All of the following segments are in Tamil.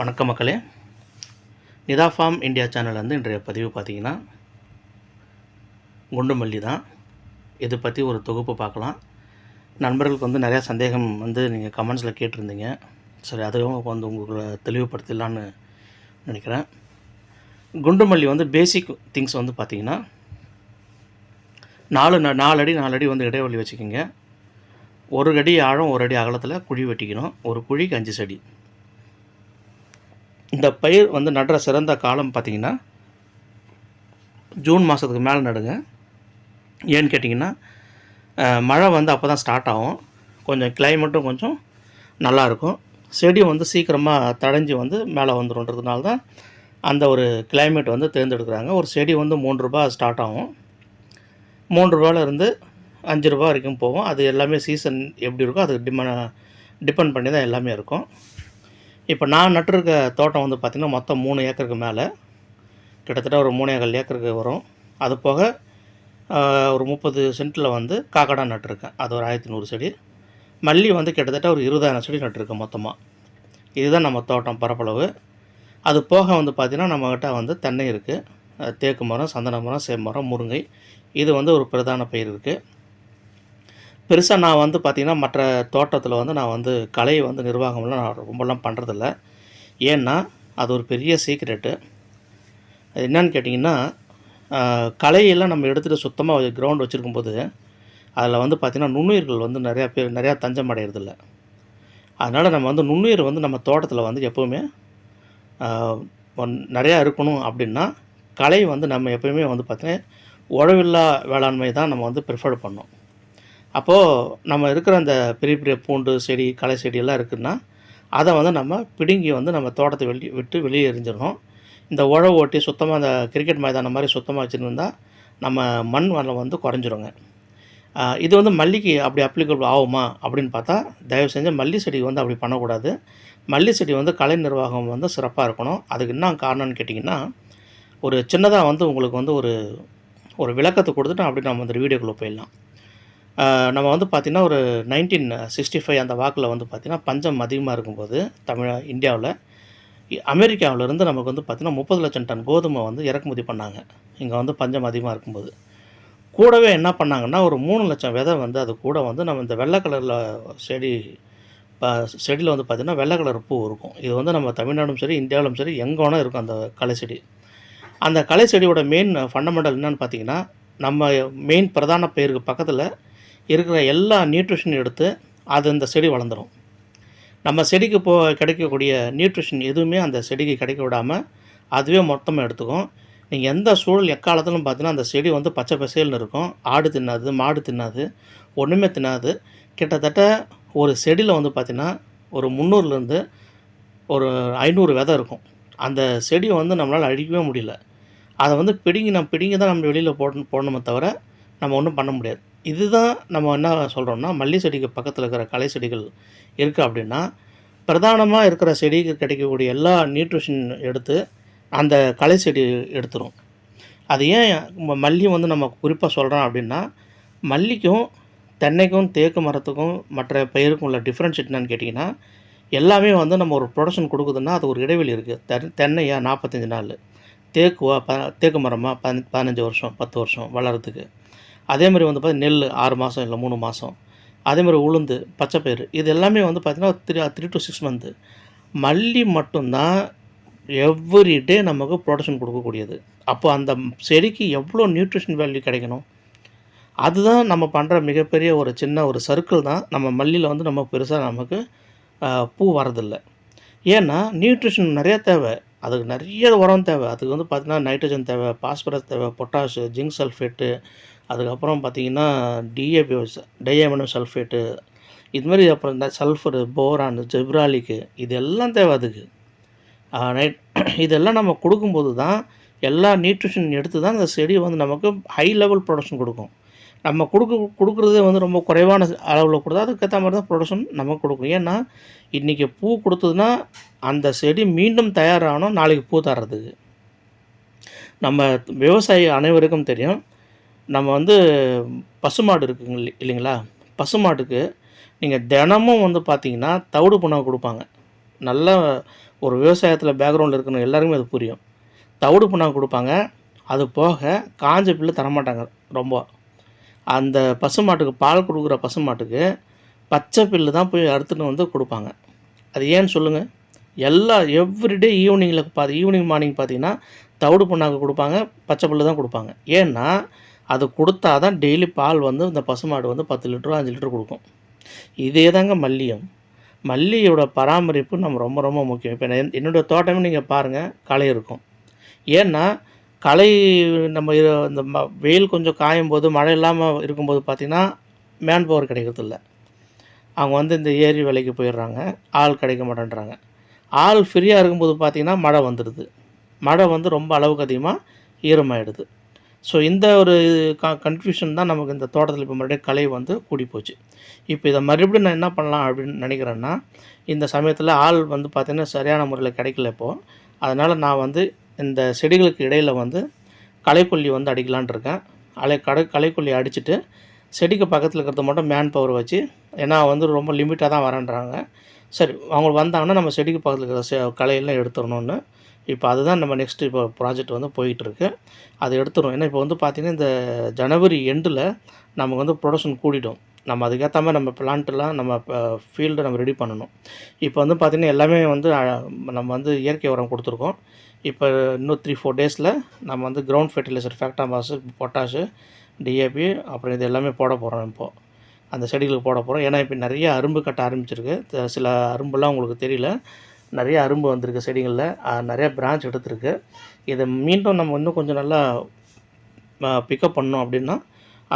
வணக்கம் மக்களே. நிதா ஃபார்ம் இந்தியா சேனல் வந்து இன்றைய பதிவு பார்த்தீங்கன்னா குண்டுமல்லி தான். இதை பற்றி ஒரு தொகுப்பு பார்க்கலாம். நண்பர்களுக்கு வந்து நிறையா சந்தேகம் வந்து நீங்கள் கமெண்ட்ஸில் கேட்டிருந்தீங்க. சரி அதுவும் வந்து உங்களுக்கு தெளிவுபடுத்திடலான்னு நினைக்கிறேன். குண்டுமல்லி வந்து பேசிக் திங்ஸ் வந்து பார்த்தீங்கன்னா நாலு நாலு அடி நாலு அடி வந்து இடைவெளி வச்சுக்கோங்க. ஒரு அடி ஆழம் ஒரு அடி அகலத்தில் குழி வெட்டிக்கணும். ஒரு குழிக்கு அஞ்சு செடி. இந்த பயிர் வந்து நடுற சிறந்த காலம் பார்த்தீங்கன்னா ஜூன் மாதத்துக்கு மேலே நடுங்க. ஏன்னு கேட்டிங்கன்னா மழை வந்து அப்போ தான் ஸ்டார்ட் ஆகும். கொஞ்சம் கிளைமேட்டும் கொஞ்சம் நல்லாயிருக்கும் செடி வந்து சீக்கிரமாக தடைஞ்சு வந்து மேலே வந்துடும்ன்றதுனால தான் அந்த ஒரு கிளைமேட் வந்து தேர்ந்தெடுக்கிறாங்க. ஒரு செடி வந்து மூன்று ரூபா ஸ்டார்ட் ஆகும். மூன்று ரூபாயிலேருந்து இருந்து அஞ்சு ரூபா வரைக்கும் போகும். அது எல்லாமே சீசன் எப்படி இருக்கோ அது டிம டிபெண்ட் பண்ணி தான் எல்லாமே இருக்கும். இப்போ நான் நட்டிருக்க தோட்டம் வந்து பார்த்திங்கன்னா மொத்தம் மூணு ஏக்கருக்கு மேலே. கிட்டத்தட்ட ஒரு மூணு ஏக்கர் ஏக்கருக்கு வரும். அது போக ஒரு முப்பது சென்ட்டில் வந்து காக்கடா நட்டிருக்கேன். அது ஒரு ஆயிரத்தி நூறு செடி. மல்லி வந்து கிட்டத்தட்ட ஒரு இருபதாயிரம் செடி நட்டிருக்கேன் மொத்தமாக இதுதான் நம்ம தோட்டம் பரப்பளவு. அது போக வந்து பார்த்திங்கன்னா நம்மக்கிட்ட வந்து தென்னை இருக்குது தேக்கு மரம் சந்தன மரம் சேமரம் முருங்கை. இது வந்து ஒரு பிரதான பயிர் இருக்குது பெருசாக நான் வந்து பார்த்திங்கன்னா மற்ற தோட்டத்தில் வந்து நான் வந்து கலையை வந்து நிர்வாகம்லாம் நான் ரொம்பலாம் பண்ணுறதில்ல ஏன்னா அது ஒரு பெரிய சீக்ரெட்டு அது என்னன்னு கேட்டிங்கன்னா கலையெல்லாம் நம்ம எடுத்துகிட்டு சுத்தமாக கிரவுண்ட் வச்சுருக்கும்போது அதில் வந்து பார்த்திங்கன்னா நுண்ணுயிர்கள் வந்து நிறையா பேர் நிறையா தஞ்சம் அடையிறதில்ல. அதனால் நம்ம வந்து நுண்ணுயிர் வந்து நம்ம தோட்டத்தில் வந்து எப்போவுமே ஒன்- நிறையா இருக்கணும் அப்படின்னா கலை வந்து நம்ம எப்போயுமே வந்து பார்த்திங்கன்னா உழவில்லா வேளாண்மை தான் நம்ம வந்து ப்ரிஃபர் பண்ணோம் அப்போது நம்ம இருக்கிற அந்த பெரிய பெரிய பூண்டு செடி களை செடியெல்லாம் இருக்குன்னா அதை வந்து நம்ம பிடுங்கி வந்து நம்ம தோட்டத்தை வெளி விட்டு வெளியே எரிஞ்சிடணும் இந்த உழவு ஓட்டி சுத்தமாக அந்த கிரிக்கெட் மைதானம் மாதிரி சுத்தமாக வச்சுருந்தா நம்ம மண் வளம் வந்து குறைஞ்சிருங்க. இது வந்து மல்லிக்கு அப்படி அப்ளிகபிள் ஆகுமா அப்படின்னு பார்த்தா தயவு செஞ்சு மல்லி செடி வந்து அப்படி பண்ணக்கூடாது. மல்லி செடி வந்து கலை நிர்வாகம் வந்து சிறப்பாக இருக்கணும். அதுக்கு என்ன காரணம்னு கேட்டிங்கன்னா ஒரு சின்னதாக வந்து உங்களுக்கு வந்து ஒரு ஒரு விளக்கத்தை கொடுத்துட்டு அப்படி நம்ம அந்த வீடியோக்குள்ளே போயிடலாம். நம்ம வந்து பார்த்திங்கன்னா ஒரு நைன்டீன் சிக்ஸ்டி ஃபைவ் அந்த வாக்கில் வந்து பார்த்திங்கன்னா பஞ்சம் அதிகமாக இருக்கும்போது தமிழ் இந்தியாவில் அமெரிக்காவிலேருந்து நமக்கு வந்து பார்த்திங்கன்னா முப்பது லட்சம் டன் கோதுமை வந்து இறக்குமதி பண்ணாங்க. இங்கே வந்து பஞ்சம் அதிகமாக இருக்கும்போது. கூடவே என்ன பண்ணாங்கன்னா ஒரு மூணு லட்சம் விதை வந்து அது கூட வந்து நம்ம இந்த வெள்ளை கலரில் செடி செடியில் வந்து பார்த்திங்கன்னா வெள்ளை கலர் பூ இருக்கும். இது வந்து நம்ம தமிழ்நாடும் சரி இந்தியாவிலும் சரி எங்கே இருக்கும் அந்த களை செடி. அந்த களை செடியோட மெயின் ஃபண்டமெண்டல் என்னன்னு பார்த்தீங்கன்னா நம்ம மெயின் பிரதான பயிருக்கு பக்கத்தில் இருக்கிற எல்லா நியூட்ரிஷன் எடுத்து அது இந்த செடி வளர்ந்துடும் நம்ம செடிக்கு போ கிடைக்கக்கூடிய நியூட்ரிஷன் எதுவுமே அந்த செடிக்கு கிடைக்க விடாமல் அதுவே மொத்தமாக எடுத்துக்கும். நீங்கள் எந்த சூழல் எக்காலத்திலும் பார்த்தீங்கன்னா அந்த செடி வந்து பச்சை பசேல்னு இருக்கும். ஆடு தின்னாது மாடு தின்னாது ஒன்றுமே தின்னாது. கிட்டத்தட்ட ஒரு செடியில் வந்து பார்த்திங்கன்னா ஒரு முந்நூறுலேருந்து ஒரு ஐநூறு விதை இருக்கும். அந்த செடியை வந்து நம்மளால் அழிக்கவே முடியல. அதை வந்து பிடுங்கி நம்ம பிடுங்கி தான் நம்ம வெளியில் போடணும் போடணுமே தவிர நம்ம ஒன்றும் பண்ண முடியாது. இதுதான் நம்ம என்ன சொல்கிறோம்னா மல்லி செடிக்கு பக்கத்தில் இருக்கிற களை செடிகள் இருக்குது அப்படின்னா பிரதானமாக இருக்கிற செடிக்கு கிடைக்கக்கூடிய எல்லா நியூட்ரிஷன் எடுத்து அந்த களை செடி எடுத்துரும். அது ஏன் மல்லி வந்து நம்ம குறிப்பாக சொல்கிறோம் அப்படின்னா மல்லிக்கும் தென்னைக்கும் தேக்கு மரத்துக்கும் மற்ற பயிருக்கும் உள்ள டிஃப்ரென்ஸ் என்னன்னு கேட்டிங்கன்னா எல்லாமே வந்து நம்ம ஒரு ப்ரொடக்ஷன் கொடுக்குதுன்னா அது ஒரு இடைவெளி இருக்குது தென் தென்னையா நாற்பத்தஞ்சு நாள் தேக்குவா ப தேக்கு மரமாக பதி பதினஞ்சு வருஷம் பத்து வருஷம் வளர்கிறதுக்கு அதே மாதிரி வந்து பார்த்திங்கன்னா நெல் ஆறு மாதம் இல்லை மூணு மாதம் அதேமாதிரி உளுந்து பச்சைப்பயிறு இது எல்லாமே வந்து பார்த்திங்கன்னா three three to six month மல்லி மட்டும்தான் எவ்ரி டே நமக்கு ப்ரொடக்ஷன் கொடுக்கக்கூடியது. அப்போ அந்த செடிக்கு எவ்வளோ நியூட்ரிஷன் வேல்யூ கிடைக்கணும்? அதுதான் நம்ம பண்ணுற மிகப்பெரிய ஒரு சின்ன ஒரு சர்க்கிள் தான். நம்ம மல்லியில் வந்து நம்ம பெருசாக நமக்கு பூ வரதில்லை ஏன்னா நியூட்ரிஷன் நிறைய தேவை. அதுக்கு நிறைய உரம் தேவை. அதுக்கு வந்து பார்த்திங்கன்னா நைட்ரஜன் தேவை பாஸ்பரஸ் தேவை பொட்டாஷு ஜிங்க் சல்ஃபேட்டு அதுக்கப்புறம் பார்த்திங்கன்னா டிஏபி டையமனம் சல்ஃபேட்டு இது மாதிரி அப்புறம் இந்த சல்ஃபரு போரான் ஜெப்ராலிக்கு இது எல்லாம் தேவை அதுக்கு. நைட் இதெல்லாம் நம்ம கொடுக்கும்போது தான் எல்லா நியூட்ரிஷன் எடுத்து தான் அந்த செடி வந்து நமக்கு ஹை லெவல் ப்ரொடக்ஷன் கொடுக்கும். நம்ம கொடுக்க கொடுக்குறதே வந்து ரொம்ப குறைவான அளவில் கொடுத்தா அதுக்கேற்ற மாதிரி தான் ப்ரொடக்ஷன் நமக்கு கொடுக்கும். ஏன்னா இன்றைக்கி பூ கொடுத்ததுன்னா அந்த செடி மீண்டும் தயாராகணும் நாளைக்கு பூ தர்றதுக்கு. நம்ம விவசாயி அனைவருக்கும் தெரியும் நம்ம வந்து பசுமாடு இருக்குங்க இல்லைங்களா? பசுமாட்டுக்கு நீங்கள் தினமும் வந்து பார்த்தீங்கன்னா தவிடு புண்ணாக்கு கொடுப்பாங்க. நல்ல ஒரு விவசாயத்தில் பேக்ரவுண்டில் இருக்கணும் எல்லாருக்குமே அது புரியும். தவிடு புண்ணாக்கு கொடுப்பாங்க. அது போக காஞ்ச புல்லு தரமாட்டாங்க ரொம்ப. அந்த பசுமாட்டுக்கு பால் கொடுக்குற பசுமாட்டுக்கு பச்சை புல்லு தான் போய் அறுத்துட்டு வந்து கொடுப்பாங்க. அது ஏன்னு சொல்லுங்கள் எல்லா எவ்ரிடே ஈவினிங்கில் பார்த்து ஈவினிங் மார்னிங் பார்த்தீங்கன்னா தவிடு புண்ணாக்கு கொடுப்பாங்க பச்சை புல்லு தான் கொடுப்பாங்க. ஏன்னா அது கொடுத்தா தான் டெய்லி பால் வந்து இந்த பசுமாடு வந்து பத்து லிட்டரோ அஞ்சு லிட்டர் கொடுக்கும். இதே தாங்க மல்லியம். மல்லியோட பராமரிப்பு நம்ம ரொம்ப ரொம்ப முக்கியம். இப்போ நான் என்னுடைய தோட்டமே நீங்கள் பாருங்கள் களை இருக்கும். ஏன்னா களை நம்ம இந்த ம வெயில் கொஞ்சம் காயும் போது மழை இல்லாமல் இருக்கும்போது பார்த்திங்கன்னா மேன் பவர் கிடைக்கிறதில்ல. அவங்க வந்து இந்த ஏரி வேலைக்கு போயிடுறாங்க ஆள் கிடைக்க மாட்டேன்றாங்க. ஆள் ஃப்ரீயாக இருக்கும்போது பார்த்திங்கன்னா மழை வந்துடுது. மழை வந்து ரொம்ப அளவுக்கு அதிகமாக ஈரமாயிடுது. ஸோ இந்த ஒரு க கன்ஃபியூஷன் தான் நமக்கு இந்த தோட்டத்தில் இப்போ மறுபடியும் களை வந்து கூடி போச்சு இப்போ இதை மறுபடியும் நான் என்ன பண்ணலாம் அப்படின்னு நினைக்கிறேன்னா இந்த சமயத்தில் ஆள் வந்து பார்த்திங்கன்னா சரியான முறையில் கிடைக்கல இப்போது அதனால் நான் வந்து இந்த செடிகளுக்கு இடையில் வந்து களைக்கொல்லி வந்து அடிக்கலான்னு இருக்கேன். அலை கடை களைக்கொல்லி அடிச்சுட்டு செடிக்கு பக்கத்தில் இருக்கிறது மட்டும் மேன் பவர் வச்சு ஏன்னா வந்து ரொம்ப லிமிட்டாக தான் வரேன்றாங்க. சரி அவங்க வந்தாங்கன்னா நம்ம செடிக்கு பக்கத்தில் இருக்கிற செ களையெல்லாம் எடுத்துடணும்னு இப்போ அதுதான் நம்ம நெக்ஸ்ட் இப்போ ப்ராஜெக்ட் வந்து போயிட்டுருக்கு. அதை எடுத்துரும் ஏன்னா இப்போ வந்து பார்த்திங்கன்னா இந்த ஜனவரி எண்டில் நமக்கு வந்து ப்ரொடக்ஷன் கூடிடும். நம்ம அதுக்கேற்ற மாதிரி நம்ம பிளான்ட்டெலாம் நம்ம ஃபீல்டை நம்ம ரெடி பண்ணணும். இப்போ வந்து பார்த்திங்கன்னா எல்லாமே வந்து நம்ம வந்து இயற்கை உரம் கொடுத்துருக்கோம். இப்போ இன்னும் த்ரீ ஃபோர் டேஸில் நம்ம வந்து கிரவுண்ட் ஃபெர்டிலைசர் ஃபேக்டாமாஸு பொட்டாஷு டிஏபி அப்புறம் இது எல்லாமே போட போகிறோம் இப்போது அந்த செடிகளுக்கு போட போகிறோம் ஏன்னா இப்போ நிறைய அரும்பு கட்ட ஆரம்பிச்சிருக்கு. சில அரும்புலாம் உங்களுக்கு தெரியல. நிறைய அரும்பு வந்திருக்கு செடிகளில். நிறைய பிரான்ச் எடுத்திருக்கு. இதை மீண்டும் நம்ம இன்னும் கொஞ்சம் நல்லா பிக்கப் பண்ணோம் அப்படின்னா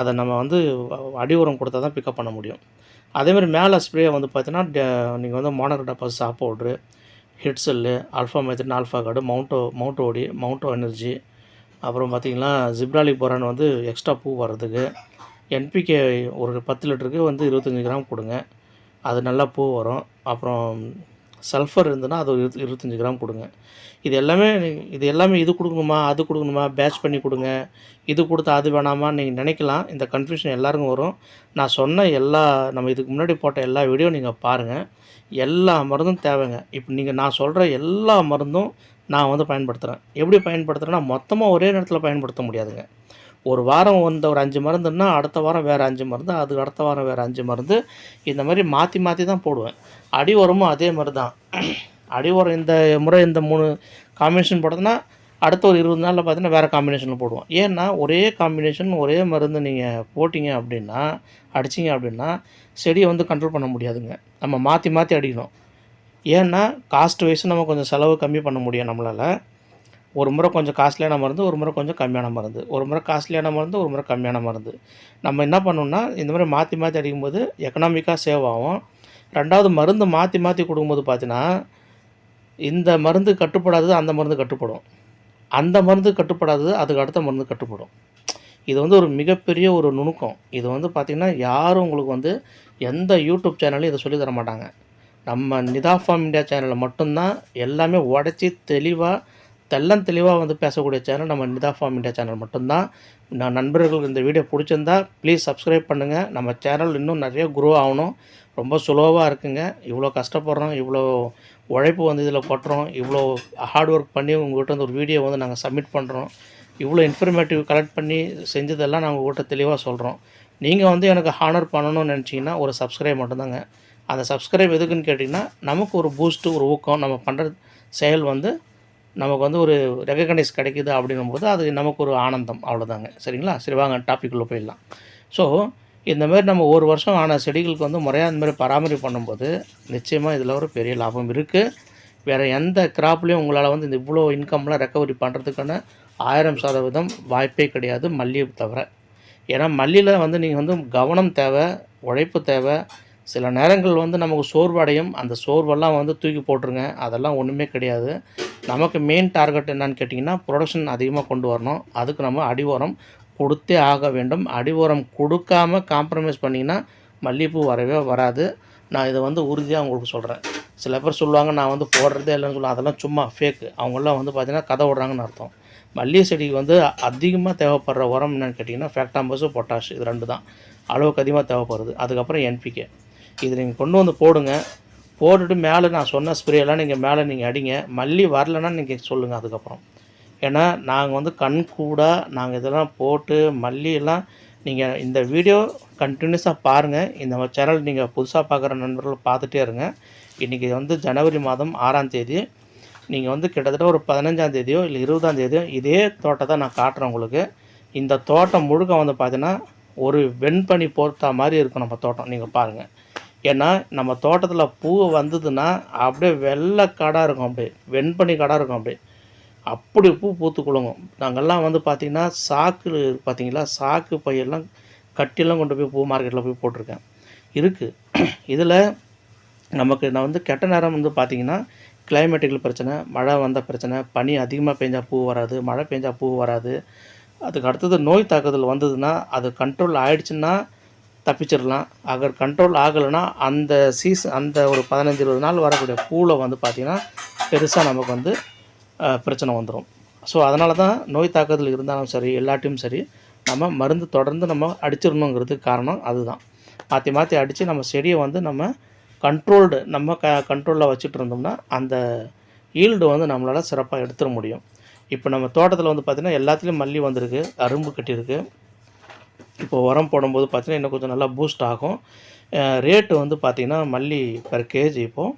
அதை நம்ம வந்து அடி உரம் கொடுத்தா தான் பிக்கப் பண்ண முடியும். அதேமாதிரி மேலே ஸ்ப்ரே வந்து பார்த்தீங்கன்னா நீங்கள் வந்து மோனோக்ரட்டா பஸ் சாப் பவுட்ரு ஹிட்ஸெல்லு ஆல்ஃபா மெத்தின் ஆல்ஃபா கார்டு மவுண்டோ ஓடி மவுண்டோ எனர்ஜி அப்புறம் பார்த்தீங்கன்னா ஜிப்ராலிக் போரான் வந்து எக்ஸ்ட்ரா பூ வர்றதுக்கு என்பிகே ஒரு பத்து லிட்டருக்கு வந்து இருபத்தஞ்சி கிராம் கொடுங்க. அது நல்லா பூ வரும். அப்புறம் சல்ஃபர் இருந்ததுன்னா அது ஒரு இருபத்தஞ்சி கிராம் கொடுங்க. இது எல்லாமே இது எல்லாமே இது கொடுக்கணுமா அது கொடுக்கணுமா பேட்ச் பண்ணி கொடுங்க. இது கொடுத்தா அது வேணாமான்னு நீங்கள் நினைக்கலாம். இந்த கன்ஃபியூஷன் எல்லாருக்கும் வரும். நான் சொன்ன எல்லா நம்ம இதுக்கு முன்னாடி போட்ட எல்லா வீடியோ நீங்கள் பாருங்கள் எல்லா மருந்தும் தேவைங்க. இப்போ நீங்கள் நான் சொல்கிற எல்லா மருந்தும் நான் வந்து பயன்படுத்துகிறேன் எப்படி பயன்படுத்துகிறேன்னா மொத்தமாக ஒரே நேரத்தில் பயன்படுத்த முடியாதுங்க. ஒரு வாரம் வந்த ஒரு அஞ்சு மருந்துன்னா அடுத்த வாரம் வேறு அஞ்சு மருந்து அதுக்கு அடுத்த வாரம் வேறு அஞ்சு மருந்து இந்த மாதிரி மாற்றி மாற்றி தான் போடுவேன். அடி உரமும் அதே மாதிரி தான் அடி உரம் இந்த முறை இந்த மூணு காம்பினேஷன் போட்டதுன்னா அடுத்த ஒரு இருபது நாளில் பார்த்தீங்கன்னா வேறு காம்பினேஷனில் போடுவோம். ஏன்னா ஒரே காம்பினேஷன் ஒரே மருந்து நீங்கள் போட்டிங்க அப்படின்னா அடிச்சிங்க அப்படின்னா செடியை வந்து கண்ட்ரோல் பண்ண முடியாதுங்க. நம்ம மாற்றி மாற்றி அடிக்கணும். ஏன்னா காஸ்ட் வைஸ் நம்ம கொஞ்சம் செலவு கம்மி பண்ண முடியும் நம்மளால். ஒரு முறை கொஞ்சம் காஸ்ட்லியான மருந்து ஒரு முறை கொஞ்சம் கம்மியான மருந்து. ஒரு முறை காஸ்ட்லியான மருந்து ஒரு முறை கம்மியான மருந்து. நம்ம என்ன பண்ணணும்னா இந்த மாதிரி மாற்றி மாற்றி அடிக்கும்போது எக்கனாமிக்காக சேவ் ஆகும். ரெண்டாவது மருந்து மாற்றி மாற்றி கொடுக்கும்போது பார்த்தீங்கன்னா இந்த மருந்து கட்டுப்படாதது அந்த மருந்து கட்டுப்படும். அந்த மருந்து கட்டுப்படாதது அதுக்கு அடுத்த மருந்து கட்டுப்படும். இது வந்து ஒரு மிகப்பெரிய ஒரு நுணுக்கம். இது வந்து பார்த்திங்கன்னா யாரும் உங்களுக்கு வந்து எந்த யூடியூப் சேனலையும் இதை சொல்லி தர மாட்டாங்க. நம்ம நிதா ஃபார்ம் இந்தியா சேனலில் மட்டும்தான் எல்லாமே உடச்சி தெளிவாக தெல்லம் தெளிவாக வந்து பேசக்கூடிய சேனல் நம்ம நிதா ஃபார்ம் இண்டியா சேனல் மட்டும்தான். நான் நண்பர்களுக்கு இந்த வீடியோ பிடிச்சிருந்தா ப்ளீஸ் சப்ஸ்கிரைப் பண்ணுங்கள் நம்ம சேனல் இன்னும் நிறைய குரோ ஆகணும். ரொம்ப சுலோவாக இருக்குங்க. இவ்வளோ கஷ்டப்படுறோம் இவ்வளோ உழைப்பு வந்து இதில் கொட்டுறோம் இவ்வளோ ஹார்ட் ஒர்க் பண்ணி உங்கள்கிட்ட வந்து ஒரு வீடியோ வந்து நாங்கள் சப்மிட் பண்ணுறோம் இவ்வளோ இன்ஃபர்மேட்டிவ் கலெக்ட் பண்ணி செஞ்சதெல்லாம் நாங்கள் உங்கள்கிட்ட தெளிவாக சொல்கிறோம் நீங்கள் வந்து எனக்கு ஹானர் பண்ணணும்னு நினச்சிங்கன்னா ஒரு சப்ஸ்கிரைப் மட்டும்தாங்க. அந்த சப்ஸ்கிரைப் எதுக்குன்னு கேட்டிங்கன்னா நமக்கு ஒரு பூஸ்ட்டு ஒரு ஊக்கம் நம்ம பண்ணுற செயல் வந்து நமக்கு வந்து ஒரு ரெகக்னைஸ் கிடைக்குது அப்படின்னும் போது அது நமக்கு ஒரு ஆனந்தம் அவ்வளோதாங்க சரிங்களா? சரி வாங்க டாப்பிக்குள்ளே போயிடலாம். ஸோ இந்த மாதிரி நம்ம ஒரு வருஷம் ஆன செடிகளுக்கு வந்து முறையாக இந்த மாதிரி பராமரிப்பு பண்ணும்போது நிச்சயமாக இதில் ஒரு பெரிய லாபம் இருக்குது வேறு எந்த கிராப்லேயும் உங்களால் வந்து இந்த இவ்வளோ இன்கம்லாம் ரெக்கவரி பண்ணுறதுக்கான ஆயிரம் சதவீதம் வாய்ப்பே கிடையாது மல்லியை தவிர. ஏன்னா மல்லியில் வந்து நீங்கள் வந்து கவனம் தேவை உழைப்பு தேவை சில நேரங்கள் வந்து நமக்கு சோர்வடையும். அந்த சோர்வெல்லாம் வந்து தூக்கி போட்டுருங்க. அதெல்லாம் ஒன்றுமே கிடையாது. நமக்கு மெயின் டார்கெட் என்னன்னு கேட்டிங்கன்னா ப்ரொடக்ஷன் அதிகமாக கொண்டு வரணும். அதுக்கு நம்ம அடி கொடுத்தே ஆக வேண்டும். அடி உரம் கொடுக்காம காம்ப்ரமைஸ் பண்ணிங்கன்னா மல்லிகைப்பூ வரவே வராது. நான் இதை வந்து உறுதியாக உங்களுக்கு சொல்கிறேன் சில பேர் சொல்லுவாங்க நான் வந்து போடுறதே இல்லைன்னு சொல்லுவாங்க அதெல்லாம் சும்மா ஃபேக்கு அவங்களாம் வந்து பார்த்தீங்கன்னா கதை விடுறாங்கன்னு அர்த்தம். மல்லிகை செடிக்கு வந்து அதிகமாக தேவைப்படுற உரம் என்னென்னு கேட்டிங்கன்னா ஃபேக்டாம்பஸு பொட்டாஷ் இது ரெண்டு தான். அளவுக்கு அதிகமாக தேவைப்படுது. அதுக்கப்புறம் என்பிகே இதை நீங்கள் கொண்டு வந்து போடுங்க. போட்டுட்டு மேலே நான் சொன்ன ஸ்ப்ரேலாம் நீங்கள் மேலே நீங்கள் அடிங்க. மல்லி வரலன்னா நீங்கள் சொல்லுங்கள் அதுக்கப்புறம். ஏன்னா நாங்கள் வந்து கண் கூட நாங்கள் இதெல்லாம் போட்டு மல்லியெல்லாம் நீங்கள் இந்த வீடியோ கண்டினியூஸாக பாருங்கள் இந்த சேனல் நீங்கள் புதுசாக பார்க்குற நண்பர்கள் பார்த்துட்டே இருங்க. இன்றைக்கி வந்து ஜனவரி மாதம் ஆறாம் தேதி. நீங்கள் வந்து கிட்டத்தட்ட ஒரு பதினஞ்சாம் தேதியோ இல்லை இருபதாம் தேதியோ இதே தோட்டத்தை நான் காட்டுறேன் உங்களுக்கு. இந்த தோட்டம் முழுக்க வந்து பார்த்தீங்கன்னா ஒரு வெண்பனி போர்த்தா மாதிரி இருக்கும் நம்ம தோட்டம். நீங்கள் பாருங்கள் ஏன்னா நம்ம தோட்டத்தில் பூ வந்ததுன்னா அப்படியே வெள்ளை காடாக இருக்கும் அப்படியே. வெண்பனி காடாக இருக்கும் அப்படியே. அப்படி பூ பூத்து குலுங்கும். நாங்கள்லாம் வந்து பார்த்திங்கன்னா சாக்கு பார்த்தீங்களா சாக்கு பையெல்லாம் கட்டியெல்லாம் கொண்டு போய் பூ மார்க்கெட்டில் போய் போட்டிருக்கேன். இருக்குது இதில் நமக்கு நான் வந்து கெட்ட நேரம் வந்து பார்த்திங்கன்னா கிளைமேட்டிக்கல் பிரச்சனை மழை வந்த பிரச்சனை பனி அதிகமாக பெஞ்சால் பூ வராது மழை பெஞ்சால் பூ வராது. அதுக்கு அடுத்தது நோய் தாக்குதல் வந்ததுன்னா அது கண்ட்ரோல் ஆகிடுச்சுன்னா தப்பிச்சிடலாம். அகர் கண்ட்ரோல் ஆகலைன்னா அந்த சீசன் அந்த ஒரு பதினஞ்சு இருபது நாள் வரக்கூடிய பூவில் வந்து பார்த்திங்கன்னா பெருசாக நமக்கு வந்து பிரச்சனை வந்துடும் ஸோ அதனால தான் நோய் தாக்குதல் இருந்தாலும் சரி எல்லாட்டையும் சரி நம்ம மருந்து தொடர்ந்து நம்ம அடிச்சிடணுங்கிறதுக்கு காரணம் அதுதான். மாற்றி மாற்றி அடித்து நம்ம செடியை வந்து நம்ம கண்ட்ரோல்டு நம்ம க கண்ட்ரோலில் வச்சுட்டு இருந்தோம்னா அந்த ஈல்டு வந்து நம்மளால் சிறப்பாக எடுத்துட முடியும். இப்போ நம்ம தோட்டத்தில் வந்து பார்த்திங்கன்னா எல்லாத்துலேயும் மல்லி வந்திருக்கு அரும்பு கட்டியிருக்கு. இப்போ உரம் போடும்போது பார்த்திங்கன்னா இன்னும் கொஞ்சம் நல்லா பூஸ்ட் ஆகும். ரேட்டு வந்து பார்த்திங்கன்னா மல்லி பெர் கேஜி இப்போது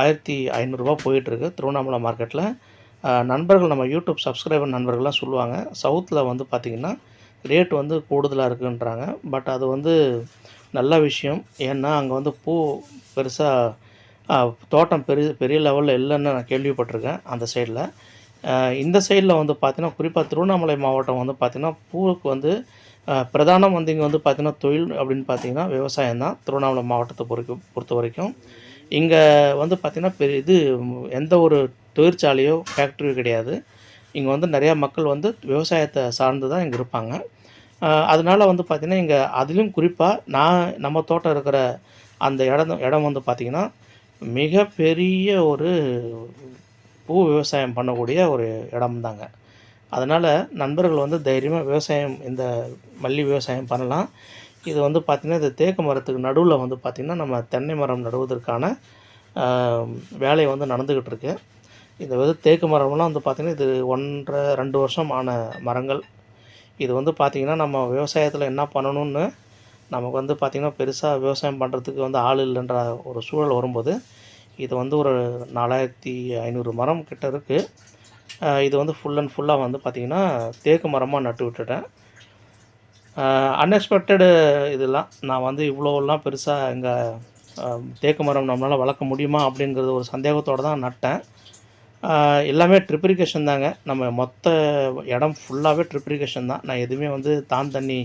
ஆயிரத்தி ஐநூறுரூவா போயிட்டுருக்கு திருவண்ணாமலை மார்க்கெட்டில் நண்பர்கள் நம்ம யூடியூப் சப்ஸ்கிரைபர் நண்பர்கள்லாம் சொல்லுவாங்க சவுத்தில் வந்து பார்த்திங்கன்னா ரேட் வந்து கூடுதலாக இருக்குன்றாங்க. பட் அது வந்து நல்ல விஷயம். ஏன்னா அங்கே வந்து பூ பெருசாக தோட்டம் பெரிய பெரிய லெவலில் இல்லைன்னு நான் கேள்விப்பட்டிருக்கேன் அந்த சைடில் இந்த சைடில் வந்து பார்த்திங்கன்னா குறிப்பாக திருவண்ணாமலை மாவட்டம் வந்து பார்த்திங்கன்னா பூவுக்கு வந்து பிரதானம் வந்து இங்கே வந்து பார்த்திங்கன்னா தொழில் அப்படின்னு பார்த்தீங்கன்னா விவசாயம் தான். திருவண்ணாமலை மாவட்டத்தை பொறுக்க பொறுத்த வரைக்கும். இங்கே வந்து பார்த்திங்கன்னா பெரிய இது எந்த ஒரு தொழிற்சாலையோ ஃபேக்ட்ரியோ கிடையாது. இங்கே வந்து நிறையா மக்கள் வந்து விவசாயத்தை சார்ந்து தான் இங்கே இருப்பாங்க. அதனால் அதனால வந்து பார்த்திங்கன்னா இங்கே அதுலேயும் குறிப்பாக நான் நம்ம தோட்டம் இருக்கிற அந்த இடம் இடம் வந்து பார்த்திங்கன்னா மிகப்பெரிய ஒரு பூ விவசாயம் பண்ணக்கூடிய ஒரு இடம் தாங்க அதனால் நண்பர்கள் வந்து தைரியமாக விவசாயம் இந்த மல்லி விவசாயம் பண்ணலாம். இது வந்து பார்த்திங்கன்னா இந்த தேக்கு மரத்துக்கு நடுவில் வந்து பார்த்திங்கன்னா நம்ம தென்னை மரம் நடுவதற்கான வேலை வந்து நடந்துக்கிட்டு இருக்கு. இது வந்து தேக்கு மரம்லாம் வந்து பார்த்திங்கன்னா இது ஒன்றரை ரெண்டு வருஷம் ஆன மரங்கள். இது வந்து பார்த்திங்கன்னா நம்ம விவசாயத்தில் என்ன பண்ணணும்னு நமக்கு வந்து பார்த்திங்கன்னா பெருசாக விவசாயம் பண்ணுறதுக்கு வந்து ஆள் இல்லைன்ற ஒரு சூழல் வரும்போது இது வந்து ஒரு நாலாயிரத்தி ஐநூறு மரம் கிட்ட இருக்குது இது வந்து ஃபுல் அண்ட் ஃபுல்லாக வந்து பார்த்திங்கன்னா தேக்கு மரமாக நட்டு விட்டுட்டேன். அன்எக்ஸ்பெக்டடு இதெல்லாம். நான் வந்து இவ்வளோலாம் பெருசாக இங்கே தேக்கு மரம் நம்மளால் வளர்க்க முடியுமா அப்படிங்கிறது ஒரு சந்தேகத்தோடு தான் நட்டேன். எல்லாமே ட்ரிப்ரிகேஷன் தாங்க. நம்ம மொத்த இடம் ஃபுல்லாகவே ட்ரிப்ரிகேஷன் தான். நான் எதுவுமே வந்து தான் தண்ணி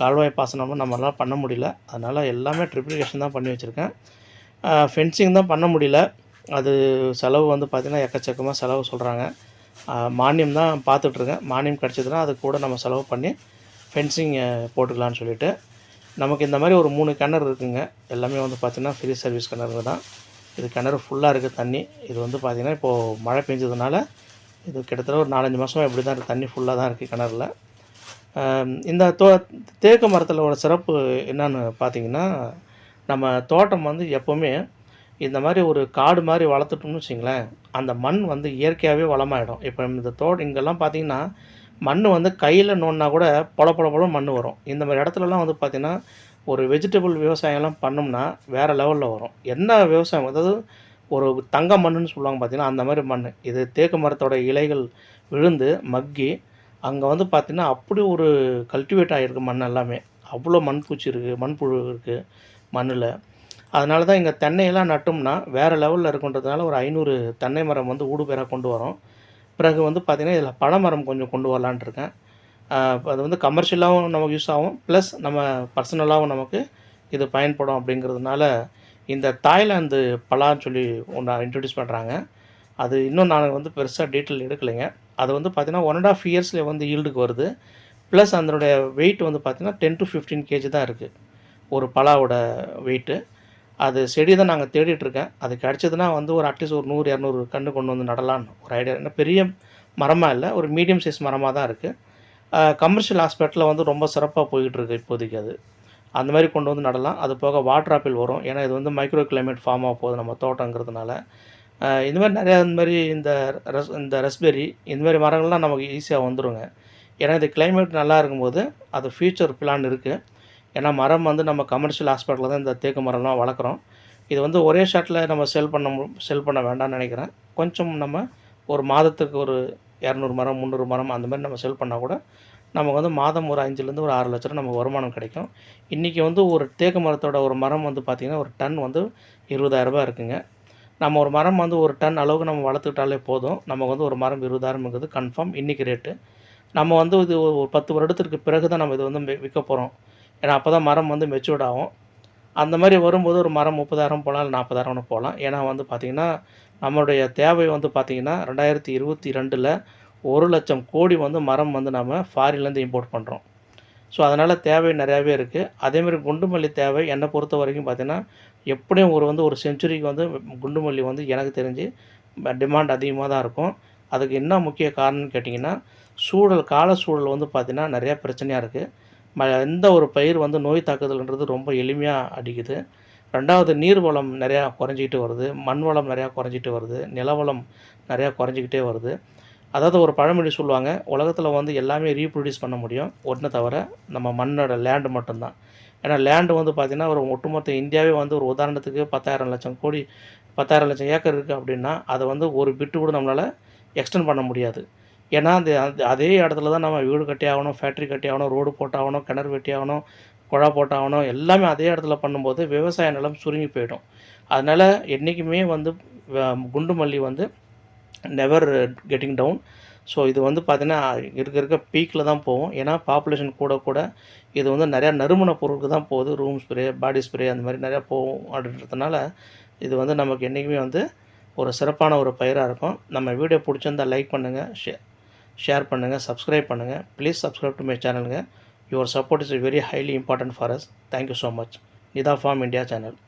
கால்வாய் பாசனமும் நம்மளால் பண்ண முடியல. அதனால் எல்லாமே ட்ரிப்ரிகேஷன் தான் பண்ணி வச்சுருக்கேன். ஃபென்சிங் தான் பண்ண முடியல. அது செலவு வந்து பார்த்திங்கன்னா எக்கச்சக்கமாக செலவு சொல்கிறாங்க மானியம் தான் பார்த்துட்ருக்கேன். மானியம் கிடச்சதுன்னா அது கூட நம்ம செலவு பண்ணி ஃபென்சிங் போட்டுக்கலான்னு சொல்லிட்டு. நமக்கு இந்த மாதிரி ஒரு மூணு கிணறு இருக்குதுங்க எல்லாமே வந்து பார்த்திங்கன்னா ஃப்ரீ சர்வீஸ் கிணறு தான். இது கிணறு ஃபுல்லாக இருக்குது தண்ணி. இது வந்து பார்த்திங்கன்னா இப்போது மழை பெஞ்சதுனால இது கிட்டத்தட்ட ஒரு நாலஞ்சு மாதமாக இப்படி தான் இருக்குது தண்ணி ஃபுல்லாக தான் இருக்குது கிணறுல. இந்த தோ தேக்கு மரத்தில் ஒரு சிறப்பு என்னன்னு பார்த்தீங்கன்னா நம்ம தோட்டம் வந்து எப்போவுமே இந்த மாதிரி ஒரு காடு மாதிரி வளர்த்துட்டோம்னு வச்சிங்களேன் அந்த மண் வந்து இயற்கையாகவே வளமாயிடும். இப்போ இந்த தோட்டம் இங்கெல்லாம் பார்த்தீங்கன்னா மண் வந்து கையில் நோண்டினா கூட பொல பொல பொல மண் வரும். இந்த மாதிரி இடத்துலலாம் வந்து பார்த்திங்கன்னா ஒரு வெஜிடபிள் விவசாயம்லாம் பண்ணோம்னா வேறு லெவலில் வரும். என்ன விவசாயம்? அதாவது ஒரு தங்க மண்ணுன்னு சொல்லுவாங்க பார்த்தீங்கன்னா அந்த மாதிரி மண் இது தேக்கு மரத்தோட இலைகள் விழுந்து மக்கி அங்கே வந்து பார்த்திங்கன்னா அப்படி ஒரு கல்டிவேட் ஆகிருக்கு மண் எல்லாமே. அவ்வளோ மண்பூச்சி இருக்குது மண்புழு இருக்குது மண்ணில். அதனால தான் இங்கே தென்னையெல்லாம் நட்டோம்னா வேறு லெவலில் இருக்குன்றதுனால ஒரு ஐநூறு தென்னை மரம் வந்து ஊடுபேராக கொண்டு வரோம். பிறகு வந்து பார்த்திங்கன்னா இதில் பனைமரம் கொஞ்சம் கொண்டு வரலான்ட்டு இருக்கேன். அது வந்து கமர்ஷியலாகவும் நமக்கு யூஸ் ஆகும். ப்ளஸ் நம்ம பர்சனலாகவும் நமக்கு இது பயன்படும் அப்படிங்கிறதுனால இந்த தாய்லாந்து பலான்னு சொல்லி ஒன்று இன்ட்ரடியூஸ் பண்ணுறாங்க அது இன்னும் நான் வந்து பெருசாக டீட்டெயில் எடுக்கலைங்க. அது வந்து பார்த்திங்கன்னா ஒன் அண்ட் ஆஃப் இயர்ஸில் வந்து ஈல்டுக்கு வருது. ப்ளஸ் அதனுடைய வெயிட் வந்து பார்த்திங்கன்னா டென் டு ஃபிஃப்டீன் கேஜி தான் இருக்குது ஒரு பலாவோட வெயிட்டு அது செடி தான் நாங்கள் தேடிட்டுருக்கேன் அது கிடச்சதுன்னா வந்து ஒரு அட்லீஸ்ட் ஒரு நூறு இரநூறு கன்று கொண்டு வந்து நடலான்னு ஒரு ஐடியா ஏன்னா பெரிய மரமாக இல்லை ஒரு மீடியம் சைஸ் மரமாக தான் இருக்குது கமர்ஷியல் ஹாஸ்பிட்டலில் வந்து ரொம்ப சிறப்பாக போய்கிட்டுருக்கு இப்போதைக்கு அது. அந்த மாதிரி கொண்டு வந்து நடலாம். அது போக வாட்டர் ஆப்பிள் வரும். ஏன்னா இது வந்து மைக்ரோ கிளைமேட் ஃபார்ம் ஆக போகுது நம்ம தோட்டங்கிறதுனால. இந்த மாதிரி நிறையா இந்த மாதிரி இந்த ரஸ் இந்த ரஸ்பெரி இந்த மாதிரி மரங்கள்லாம் நமக்கு ஈஸியாக வந்துருங்க. ஏன்னா இது கிளைமேட் நல்லா இருக்கும்போது அது ஃபியூச்சர் பிளான் இருக்குது ஏன்னா மரம் வந்து நம்ம கமர்ஷியல் ஹாஸ்பிட்டலில் தான் இந்த தேக்கு மரம்லாம் வளர்க்குறோம். இது வந்து ஒரே ஷாட்டில் நம்ம செல் பண்ண செல் பண்ண வேண்டாம்னு நினைக்கிறேன். கொஞ்சம் நம்ம ஒரு மாதத்துக்கு ஒரு இரநூறு மரம் முந்நூறு மரம் அந்த மாதிரி நம்ம செல் பண்ணால் கூட நமக்கு வந்து மாதம் ஒரு அஞ்சுலேருந்து ஒரு ஆறு லட்ச ரூபா நமக்கு வருமானம் கிடைக்கும். இன்றைக்கி வந்து ஒரு தேக்கு மரத்தோட ஒரு மரம் வந்து பார்த்திங்கன்னா ஒரு டன் வந்து இருபதாயிரரூபா இருக்குங்க. நம்ம ஒரு மரம் வந்து ஒரு டன் அளவுக்கு நம்ம வளர்த்துக்கிட்டாலே போதும். நமக்கு வந்து ஒரு மரம் இருபதாயிரம்ங்கிறது கன்ஃபார்ம் இன்றைக்கி ரேட்டு நம்ம வந்து இது ஒரு பத்து வருடத்திற்கு பிறகு தான் நம்ம இது வந்து விற்க போகிறோம் ஏன்னா அப்போ தான் மரம் வந்து மெச்சூர்ட் ஆகும். அந்த மாதிரி வரும்போது ஒரு மரம் முப்பதாயிரம் போகலாம் இல்லை நாற்பதாயிரம்னு போகலாம் ஏன்னா வந்து பார்த்திங்கன்னா நம்மளுடைய தேவை வந்து பார்த்திங்கன்னா ரெண்டாயிரத்தி இருபத்தி ரெண்டில் ஒரு லட்சம் கோடி வந்து மரம் வந்து நம்ம ஃபாரின்லேருந்து இம்போர்ட் பண்ணுறோம் ஸோ அதனால் தேவை நிறையாவே இருக்குது அதேமாதிரி குண்டுமல்லி தேவை. என்னை பொறுத்த வரைக்கும் பார்த்திங்கன்னா எப்படியும் ஒரு வந்து ஒரு செஞ்சுரிக்கு வந்து குண்டுமல்லி வந்து எனக்கு தெரிஞ்சு டிமாண்ட் அதிகமாக தான் இருக்கும். அதுக்கு என்ன முக்கிய காரணம்னு கேட்டிங்கன்னா சூழல் கால சூழல் வந்து பார்த்திங்கன்னா நிறையா பிரச்சனையாக இருக்குது ம எந்த ஒரு பயிர் வந்து நோய் தாக்குதல்ன்றது ரொம்ப எளிமையாக அடிக்குது. ரெண்டாவது நீர் வளம் நிறையா குறைஞ்சிக்கிட்டு வருது. மண் வளம் நிறையா குறைஞ்சிட்டு வருது. நிலவளம் நிறையா குறைஞ்சிக்கிட்டே வருது. அதாவது ஒரு பழமொழி சொல்லுவாங்க உலகத்தில் வந்து எல்லாமே ரீப்ரொடியூஸ் பண்ண முடியும். ஒன்று தவிர நம்ம மண்ணோட லேண்டு மட்டும்தான். ஏன்னா லேண்டு வந்து பார்த்திங்கன்னா ஒரு ஒட்டுமொத்த இந்தியாவே வந்து ஒரு உதாரணத்துக்கு பத்தாயிரம் லட்சம் கோடி பத்தாயிரம் லட்சம் ஏக்கர் இருக்குது அப்படின்னா அதை வந்து ஒரு பிட்டு கூட நம்மளால் எக்ஸ்டெண்ட் பண்ண முடியாது. ஏன்னா அந்த அதே இடத்துல தான் நம்ம வீடு கட்டி ஆகணும் ஃபேக்ட்ரி கட்டி ஆகணும் ரோடு போட்டாகணும் கிணறு வெட்டி ஆகணும் குழா போட்டாகணும் எல்லாமே அதே இடத்துல பண்ணும்போது விவசாய நிலம் சுருங்கி போயிடும். அதனால் என்றைக்குமே வந்து குண்டு மல்லி வந்து நெவர் கெட்டிங் டவுன் ஸோ இது வந்து பார்த்திங்கன்னா இருக்க இருக்க பீக்கில் தான் போகும். ஏன்னா பாப்புலேஷன் கூட கூட இது வந்து நிறையா நறுமண பொருளுக்கு தான் போகுது. ரூம் ஸ்ப்ரே பாடி ஸ்ப்ரே அந்த மாதிரி நிறையா போகும் அப்படின்றதுனால இது வந்து நமக்கு என்றைக்குமே வந்து ஒரு சிறப்பான ஒரு பயிராக இருக்கும். நம்ம வீடியோ பிடிச்சிருந்தா லைக் பண்ணுங்கள் ஷே ஷேர் பண்ணுங்கள் சப்ஸ்கிரைப் பண்ணுங்கள் please subscribe to my சேனலுங்க your support is very highly important for us thank you so much Nitha farm India channel